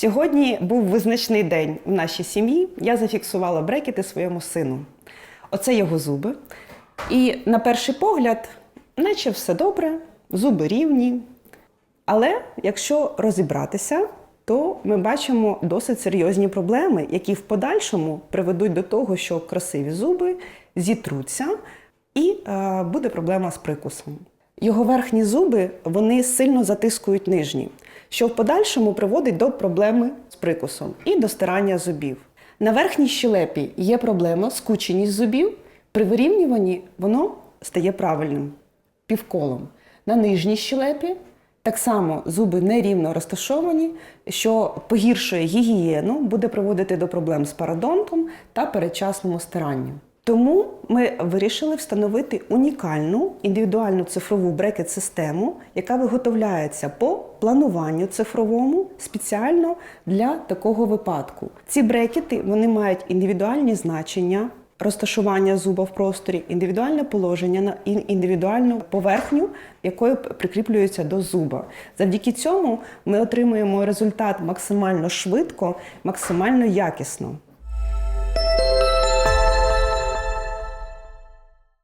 Сьогодні був визначний день в нашій сім'ї. Я зафіксувала брекети своєму сину. Оце його зуби. І на перший погляд, наче все добре, зуби рівні. Але якщо розібратися, то ми бачимо досить серйозні проблеми, які в подальшому приведуть до того, що красиві зуби зітруться, і е, буде проблема з прикусом. Його верхні зуби вони сильно затискують нижні, що в подальшому приводить до проблеми з прикусом і до стирання зубів. На верхній щелепі є проблема скученість зубів. При вирівнюванні воно стає правильним півколом. На нижній щелепі так само зуби нерівно розташовані, що погіршує гігієну, буде приводити до проблем з парадонтом та передчасному стиранню. Тому ми вирішили встановити унікальну індивідуальну цифрову брекет-систему, яка виготовляється по плануванню цифровому спеціально для такого випадку. Ці брекети вони мають індивідуальні значення, розташування зуба в просторі, індивідуальне положення на індивідуальну поверхню, якою прикріплюється до зуба. Завдяки цьому ми отримуємо результат максимально швидко, максимально якісно.